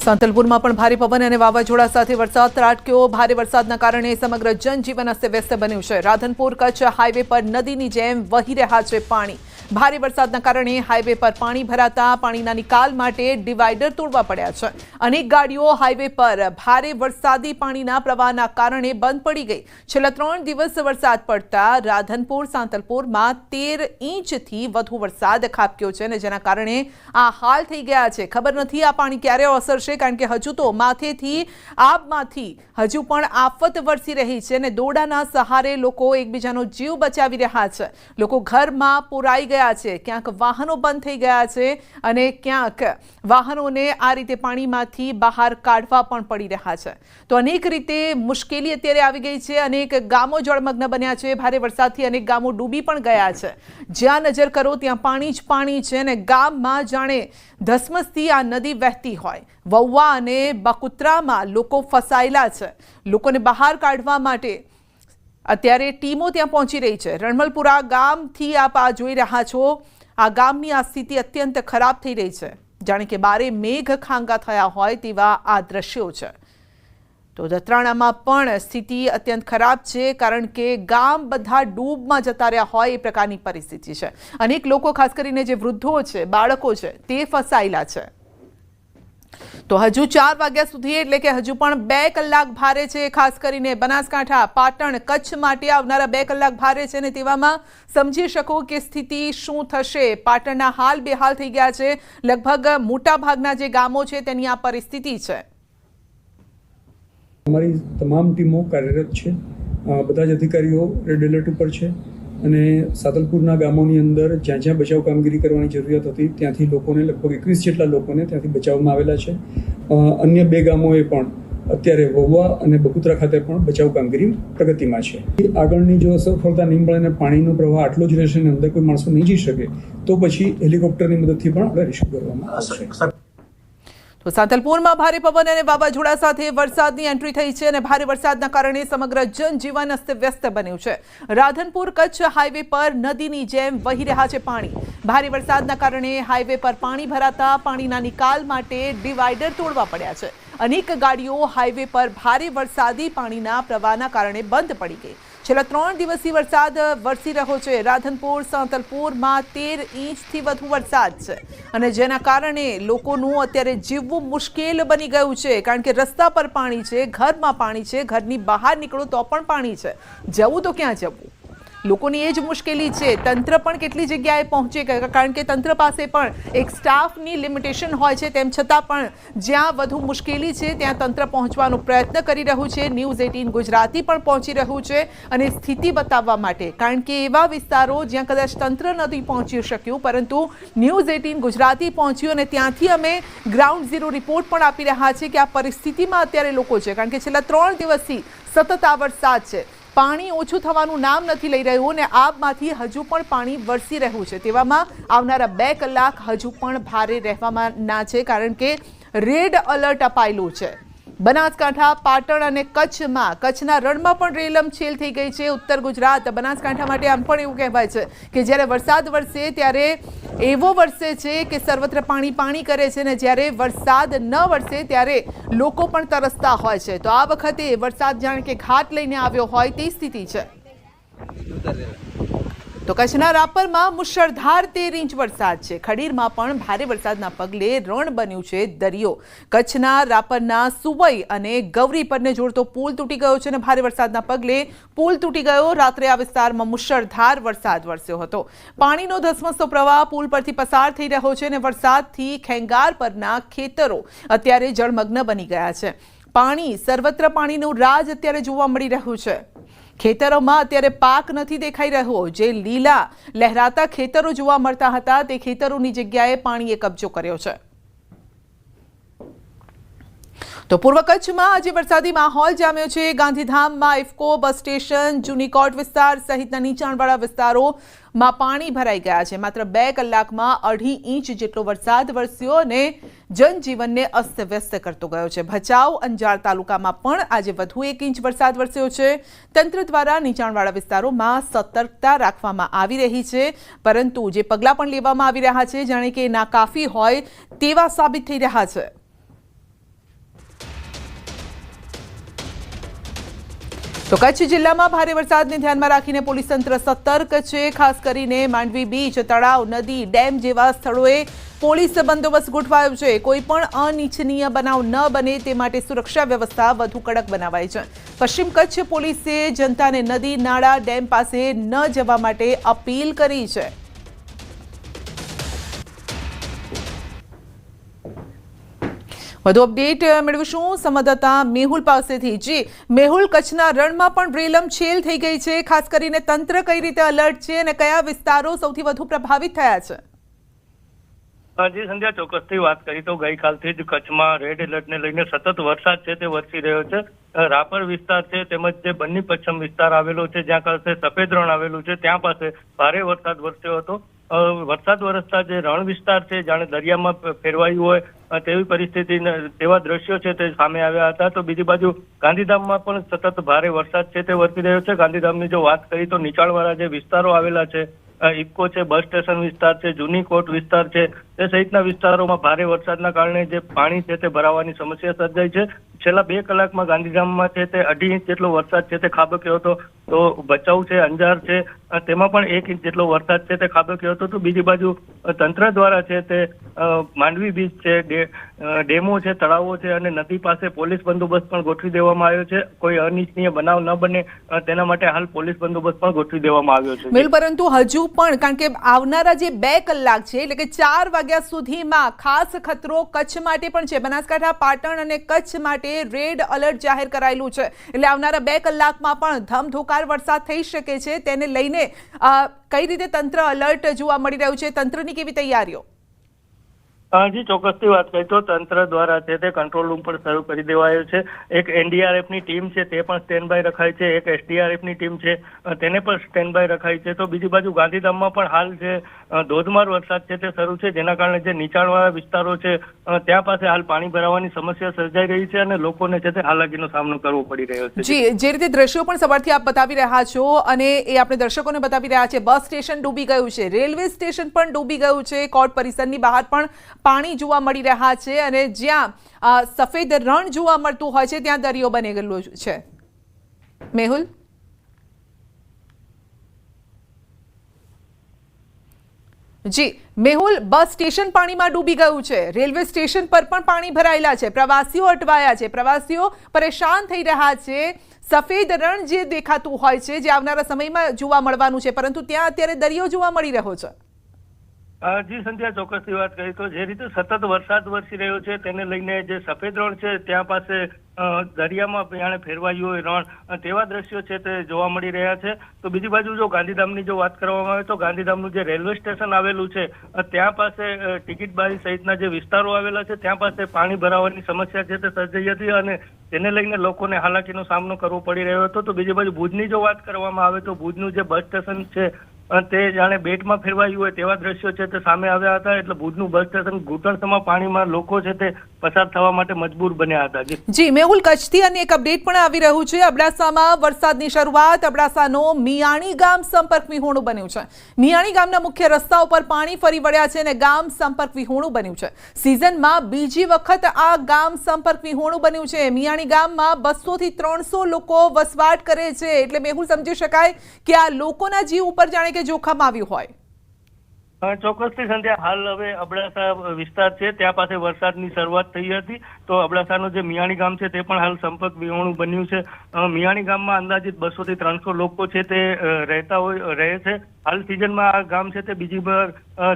સાંતલપુરમાં પણ ભારે પવન અને વાવાઝોડા સાથે વરસાદ ત્રાટક્યો. ભારે વરસાદના કારણે સમગ્ર જનજીવન અસ્તવ્યસ્ત બન્યું છે. રાધનપુર કચ્છ હાઈવે પર નદીની જેમ વહી રહ્યા છે પાણી. ભારે વરસાદના કારણે હાઈવે પર પાણી ભરાતા પાણીના નિકાલ માટે ડિવાઈડર તોડવા પડ્યા છે. અનેક ગાડીઓ હાઈવે પર ભારે વરસાદી પાણીના પ્રવાહના કારણે બંધ પડી ગઈ. છેલ્લા ત્રણ દિવસ વરસાદ પડતા રાધનપુર, સાંતલપુરમાં તેર ઇંચથી વધુ વરસાદ ખાબક્યો છે અને જેના કારણે આ હાલ થઈ ગયા છે. ખબર નથી આ પાણી ક્યારે ઓસરશે કારણ કે હજુ તો માથેથી આબમાંથી હજુ પણ આફત વરસી રહી છે અને દોડાના સહારે લોકો એકબીજાનો જીવ બચાવી રહ્યા છે. લોકો ઘરમાં પુરાઈ ગયા છે. ક્યાંક વાહનો બંધ થઈ ગયા છે અને ક્યાંક વાહનોને આ રીતે પાણીમાંથી બહાર કાઢવા પણ પડી રહ્યા છે. તો અનેક રીતે મુશ્કેલી અત્યારે આવી ગઈ છે. અનેક ગામો જળમગ્ન બન્યા છે. ભારે વરસાદથી અનેક ગામો ડૂબી પણ ગયા છે. જ્યાં નજર કરો ત્યાં પાણી જ પાણી છે અને ગામમાં જાણે ધસમસથી આ નદી વહેતી હોય. વૌવા અને બકુત્રામાં લોકો ફસાયેલા છે. લોકોને બહાર કાઢવા માટે અત્યારે ટીમો ત્યાં પહોંચી રહી છે. રણમલપુરા ગામથી આપ આ જોઈ રહ્યા છો. આ ગામની આ સ્થિતિ અત્યંત ખરાબ થઈ રહી છે. જાણે કે બારે મેઘ ખાંગા થયા હોય તેવા આ દ્રશ્યો છે. તો દત્રાણામાં પણ સ્થિતિ અત્યંત ખરાબ છે, કારણ કે ગામ બધા ડૂબમાં જતા રહ્યા હોય એ પ્રકારની પરિસ્થિતિ છે. અનેક લોકો, ખાસ કરીને જે વૃદ્ધો છે, બાળકો છે, તે ફસાયેલા છે. તો હજુ ચાર વાગ્યા સુધી, એટલે કે હજુ પણ બે કલાક ભારે છે, ખાસ કરીને બનાસકાંઠા, પાટણ, કચ્છ માટે આવનારા બે કલાક ભારે છે, અને તેવામાં સમજી શકો કે સ્થિતિ શું થશે. પાટણના હાલ બેહાલ થઈ ગયા છે. લગભગ મોટા ભાગના જે ગામો છે, તેની આ પરિસ્થિતિ છે. અમારી તમામ ટીમો કાર્યરત છે. બધા જ અધિકારીઓ રેડ એલર્ટ ઉપર છે. અને સાતલપુરના ગામોની અંદર જ્યાં જ્યાં બચાવ કામગીરી કરવાની જરૂરિયાત હતી, ત્યાંથી લોકોને લગભગ એકવીસ જેટલા લોકોને ત્યાંથી બચાવવામાં આવેલા છે. અન્ય બે ગામોએ પણ અત્યારે વહુવા અને બકુત્રા ખાતે પણ બચાવ કામગીરી પ્રગતિમાં છે. આગળની જો સફળતા નહીં અને પાણીનો પ્રવાહ આટલો જ રહેશે અને અંદર કોઈ માણસો નહીં જઈ શકે, તો પછી હેલિકોપ્ટરની મદદથી પણ આપણે રેસ્ક્યુ કરવામાં આવશે. તો સાંતલપુરમાં ભારે પવન અને વાવાઝોડા સાથે વરસાદની એન્ટ્રી થઈ છે અને ભારે વરસાદના કારણે સમગ્ર જનજીવન અસ્તવ્યસ્ત બન્યું છે. રાધનપુર કચ્છ હાઈવે પર નદીની જેમ વહી રહ્યા છે પાણી. ભારે વરસાદના કારણે હાઈવે પર પાણી ભરાતા પાણીના નિકાલ માટે ડિવાઈડર તોડવા પડ્યા છે. અનેક ગાડીઓ હાઈવે પર ભારે વરસાદી પાણીના પ્રવાહના કારણે બંધ પડી ગઈ. છેલ્લા ત્રણ દિવસથી વરસાદ વરસી રહ્યો છે. રાધનપુર, સાંતલપુરમાં તેર ઇંચથી વધુ વરસાદ છે. અને જેના કારણે લોકોનું અત્યારે જીવવું મુશ્કેલ બની ગયું છે. કારણ કે રસ્તા પર પાણી છે, ઘરમાં પાણી છે, ઘરની બહાર નીકળો તો પણ પાણી છે. જવું તો ક્યાં જવું? લોકોની એ જ મુશ્કેલી છે. તંત્ર પણ કેટલી જગ્યાએ પહોંચે કારણ કે તંત્ર પાસે પણ એક સ્ટાફની લિમિટેશન હોય છે. તેમ છતાં પણ જ્યાં વધુ મુશ્કેલી છે, ત્યાં તંત્ર પહોંચવાનો પ્રયત્ન કરી રહ્યું છે. ન્યૂઝ એટીન ગુજરાતી પણ પહોંચી રહ્યું છે અને સ્થિતિ બતાવવા માટે. કારણ કે એવા વિસ્તારો જ્યાં કદાચ તંત્ર નથી પહોંચી શક્યું, પરંતુ ન્યૂઝ એટીન ગુજરાતી પહોંચ્યું અને ત્યાંથી અમે ગ્રાઉન્ડ ઝીરો રિપોર્ટ પણ આપી રહ્યા છીએ કે આ પરિસ્થિતિમાં અત્યારે લોકો છે. કારણ કે છેલ્લા ત્રણ દિવસથી સતત આ વરસાદ છે. પાણી ઓછું થવાનું નામ નથી લઈ રહ્યું અને આબમાંથી હજુ પણ પાણી વરસી રહ્યું છે. તેવામાં આવનારા બે કલાક હજુ પણ ભારે રહેવામાં ના છે, કારણ કે રેડ અલર્ટ અપાયેલું છે. બનાસકાંઠા, પાટણ અને કચ્છમાં કચ્છના રણમાં પણ રેલમછેલ થઈ ગઈ છે. ઉત્તર ગુજરાત, બનાસકાંઠા માટે આમ પણ એવું કહેવાય છે કે જ્યારે વરસાદ વરસે ત્યારે એવો વરસે છે કે સર્વત્ર પાણી પાણી કરે છે ને જ્યારે વરસાદ ન વરસે ત્યારે લોકો પણ તરસતા હોય છે. તો આ વખતે વરસાદ જાણે કે ઘાટ લઈને આવ્યો હોય તે સ્થિતિ છે. તો કચ્છના રાપરમાં મુશળધાર તેર ઇંચ વરસાદ છે. ખડીરમાં પણ ભારે વરસાદના પગલે રણ બન્યું છે દરિયો. કચ્છના રાપરના સુવઈ અને ગૌરી પરને જોડતો પુલ તૂટી ગયો છે અને ભારે વરસાદના પગલે પુલ તૂટી ગયો. રાત્રે આ વિસ્તારમાં મુશળધાર વરસાદ વરસ્યો હતો. પાણીનો ધસમસતો પ્રવાહ પુલ પરથી પસાર થઈ રહ્યો છે અને વરસાદથી ખેંગાર પરના ખેતરો અત્યારે જળમગ્ન બની ગયા છે. પાણી, સર્વત્ર પાણીનું રાજ અત્યારે જોવા મળી રહ્યું છે. ખેતરોમાં અત્યારે પાક નથી દેખાઈ રહ્યો. જે લીલા લહેરાતા ખેતરો જોવા મળતા હતા, તે ખેતરોની જગ્યાએ પાણીએ કબજો કર્યો છે. તો પૂર્વ કચ્છમાં આજે વરસાદી માહોલ જામ્યો છે. ગાંધીધામમાં ઇફકો, બસ સ્ટેશન જુનીકોટ વિસ્તાર સહિતના નીચાણવાળા વિસ્તારોમાં પાણી ભરાઈ ગયા છે. માત્ર બે કલાકમાં અઢી ઇંચ જેટલો વરસાદ વરસ્યો અને જનજીવનને અસ્તવ્યસ્ત કરતો ગયો છે. ભચાઉ અંજાર તાલુકામાં પણ આજે વધુ એક ઇંચ વરસાદ વરસ્યો છે. તંત્ર દ્વારા નીચાણવાળા વિસ્તારોમાં સતર્કતા રાખવામાં આવી રહી છે. પરંતુ જે પગલાં પણ લેવામાં આવી રહ્યા છે, જાણે કે નાકાફી હોય તેવા સાબિત થઈ રહ્યા છે. તો કચ્છ જિલ્લામાં ભારે વરસાદને ધ્યાનમાં રાખીને પોલીસ તંત્ર સતર્ક છે. ખાસ કરીને માંડવી બીચ, તળાવ, નદી, ડેમ જેવા સ્થળોએ પોલીસ બંદોબસ્ત ગોઠવાયો છે. કોઈ પણ અનિચ્છનીય બનાવ ન બને તે માટે સુરક્ષા વ્યવસ્થા વધુ કડક બનાવાઈ છે. પશ્ચિમ કચ્છ પોલીસે જનતાને નદી, નાળા, ડેમ પાસે ન જવા માટે અપીલ કરી છે. વધુ અપડેટ મેળવીશું. સંવાદદાતા મેહુલ પાસેથી. જી, મેહુલ, કચ્છના રણમાં પણ રેલમ છેલ થઈ ગઈ છે. ખાસ કરીને તંત્ર કઈ રીતે અલર્ટ છે અને કયા વિસ્તારો સૌથી વધુ પ્રભાવિત થયા છે? જી, સંધ્યા, ચોક્કસથી વાત કરી તો ગઈકાલથી જ કચ્છમાં રેડ એલર્ટને લઈને સતત વરસાદ છે તે વરસી રહ્યો છે. રાપર વિસ્તાર છે, તેમજ જે બન્ની પશ્ચિમ વિસ્તાર આવેલો છે, જ્યાં પાસે સફેદ રણ આવેલું છે, ત્યાં પાસે ભારે વરસાદ વરસ્યો હતો. વરસાદ વરસતા જે રણ વિસ્તાર છે, જાણે દરિયામાં ફેરવાયું હોય તેવી પરિસ્થિતિ તેવા દ્રશ્યો છે તે સામે આવ્યા હતા. તો બીજી બાજુ ગાંધીધામમાં પણ સતત ભારે વરસાદ છે તે વરસી રહ્યો છે. ગાંધીધામની જો વાત કરી તો નીચાણવાળા જે વિસ્તારો આવેલા છે ઇફકો છે, બસ સ્ટેશન વિસ્તાર છે, જૂની કોટ વિસ્તાર છે તે સહિતના વિસ્તારોમાં ભારે વરસાદના કારણે જે પાણી છે તે ભરાવાની સમસ્યા સર્જાઈ છે. છેલ્લા બે કલાકમાં ગાંધીધામમાં છે તે અઢી ઇંચ જેટલો વરસાદ છે તે ખાબક્યો હતો. તો ભચાઉ છે, અંજાર છે તેમાં પણ એક ઇંચ જેટલો વરસાદ છે તે ખાબક્યો હતો. તો બીજી બાજુ તંત્ર દ્વારા છે તે માંડવી બીચ છે ડેમો છે, તળાવો છે અને નદી પાસે પોલીસ બંદોબસ્ત પણ ગોઠવી દેવામાં આવ્યો છે. કોઈ અનિચ્છનીય બનાવ ન બને તેના માટે હાલ પોલીસ બંદોબસ્ત પણ ગોઠવી દેવામાં આવ્યો છે. પરંતુ હજુ પણ, કારણ કે આવનારા જે બે કલાક છે, એટલે કે ચાર વાગ્યા સુધીમાં ખાસ ખતરો કચ્છ માટે પણ છે. બનાસકાંઠા, પાટણ અને કચ્છ માટે રેડ અલર્ટ જાહેર કરાયેલું છે. એટલે આવનારા બે કલાકમાં પણ ધમધોકાર વરસાદ થઈ શકે છે. તેને લઈને કઈ રીતે તંત્ર અલર્ટ જોવા મળી રહ્યું છે? તંત્રની કેવી તૈયારીઓ? હા જી ચોક્કસથી વાત કરી તો તંત્ર દ્વારા છે તે કંટ્રોલ રૂમ પણ શરૂ કરી દેવાયો છે. એક એનડીઆરએફની ટીમ છે, તે પણ સ્ટેન્ડ બાય રખાય છે. એક એસડીઆરએફની ટીમ છે તેને પણ સ્ટેન્ડ બાય રખાઈ છે. તો બીજી બાજુ ગાંધીધામમાં પણ હાલ જે ધોધમાર વરસાદ છે તે શરૂ છે, જેના કારણે જે નીચાણવાળા વિસ્તારો છે ત્યાં પાસે હાલ પાણી ભરાવાની સમસ્યા સર્જાઈ રહી છે અને લોકોને છે તે હાલાકીનો સામનો કરવો પડી રહ્યો છે. જી, જે રીતે દ્રશ્યો પણ સવારથી આપ બતાવી રહ્યા છો અને એ આપણે દર્શકોને બતાવી રહ્યા છે બસ સ્ટેશન ડૂબી ગયું છે, રેલવે સ્ટેશન પણ ડૂબી ગયું છે કોર્ટ પરિસરની બહાર પણ પાણી જોવા મળી રહ્યા છે અને જ્યાં સફેદ રણ જોવા મળતું હોય છે, ત્યાં દરિયો બની ગયેલો છે. મેહુલ? જી, મેહુલ, બસ સ્ટેશન પાણીમાં ડૂબી ગયું છે. રેલવે સ્ટેશન પર પણ પાણી ભરાયેલા છે. પ્રવાસીઓ અટવાયા છે. પ્રવાસીઓ પરેશાન થઈ રહ્યા છે. સફેદ રણ જે દેખાતું હોય છે, જે આવનારા સમયમાં જોવા મળવાનું છે, પરંતુ ત્યાં અત્યારે દરિયો જોવા મળી રહ્યો છે. જી સંધ્યા, ચોક્કસથી વાત કરી તો જે રીતે સતત વરસાદ વરસી રહ્યો છે તેને લઈને જે સફેદ રણ છે ત્યાં પાસે દરિયામાં જાણે ફેરવાયું હોય રણ તેવા દ્રશ્યો છે તે જોવા મળી રહ્યા છે. તો બીજી બાજુ જો ગાંધીધામની જો વાત કરવામાં આવે તો ગાંધીધામનું જે રેલવે સ્ટેશન આવેલું છે ત્યાં પાસે ટિકિટ બારી સહિતના જે વિસ્તારો આવેલા છે ત્યાં પાસે પાણી ભરાવાની સમસ્યા છે તે સર્જાઈ હતી અને તેને લઈને લોકોને હાલાકીનો સામનો કરવો પડી રહ્યો હતો. તો બીજી બાજુ ભુજની જો વાત કરવામાં આવે તો ભુજનું જે બસ સ્ટેશન છે તે જાણે બેટમાં ફેરવાયું હોય તેવા દ્રશ્યો છે તે સામે આવ્યા હતા. એટલે ભુજનું બસ સ્ટેશન ઘૂંટણસમાં પાણીમાં લોકો છે તે પસાર થવા માટે મજબૂર બન્યા હતા. જી. મેહુલ કચ્છથી અને એક અપડેટ પણ આવી રહ્યું છે. અબડાસામાં વરસાદની શરૂઆત, અબડાસાનો મિયાણી ગામ સંપર્ક વિહોણું બન્યું છે. મિયાણી ગામના મુખ્ય રસ્તા ઉપર પાણી ફરી વળ્યા છે અને ગામ સંપર્ક વિહોણું બન્યું છે. સિઝનમાં બીજી વખત આ ગામ સંપર્ક વિહોણું બન્યું છે. મિયાણી ગામમાં બસો થી ત્રણસો લોકો વસવાટ કરે છે. એટલે મેહુલ, સમજી શકાય કે આ લોકોના જીવ ઉપર જાણે કે જોખમ આવ્યું હોય? ચોક્કસથી સંધ્યા, હાલ હવે અબડાસા વિસ્તાર છે, ત્યાં પાસે વરસાદની શરૂઆત થઈ હતી. તો અબડાસાનું જે મિયાણી ગામ છે, તે પણ હાલ સંપર્ક વિહોણું બન્યું છે. મિયાણી ગામમાં અંદાજિત બસો થી ત્રણસો લોકો છે તે રહેતા હોય રહે છે. હાલ સિઝનમાં આ ગામ છે તે બીજી વાર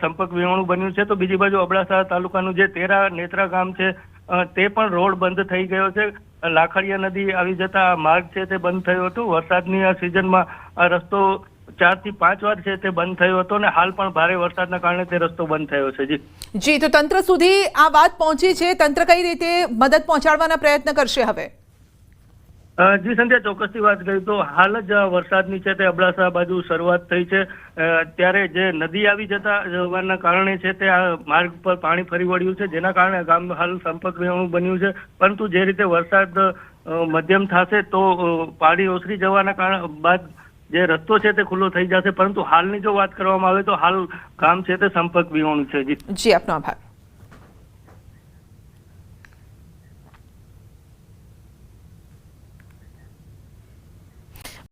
સંપર્ક વિહોણું બન્યું છે. તો બીજી બાજુ અબડાસા તાલુકાનું જે તેરા નેત્રા ગામ છે તે પણ રોડ બંધ થઈ ગયો છે. લાખડીયા નદી આવી જતા માર્ગ છે તે બંધ થયો હતો. વરસાદની આ સિઝનમાં આ રસ્તો ચારથી પાંચ વાર છે તે બંધ થયો હતો ને હાલ પણ ભારે વરસાદના કારણે તે રસ્તો બંધ થયો છે જી. જી તો તંત્ર સુધી આ વાત પહોંચી છે. તંત્ર કઈ રીતે મદદ પહોંચાડવાના પ્રયત્ન કરશે હવે? જી સંધ્યા ચોક્કસથી વાત કરી. તો હાલ જ વરસાદની છે તે અબડાસા બાજુ શરૂઆત થઈ છે. ત્યારે જે નદી આવી જતા જવાના કારણે છે તે આ માર્ગ પર પાણી ફરી વળ્યું છે. જેના કારણે ગામ હાલ સંપર્ક બન્યું છે. પરંતુ જે રીતે વરસાદ મધ્યમ થશે તો પાણી ઓસરી જવાના કારણે બાદ જે રસ્તો છે તે ખુલ્લો થઈ જશે. પરંતુ હાલની જો વાત કરવામાં આવે તો હાલ કામ છે તે સંપર્ક વિહોણું છે જી, આપનો આભાર.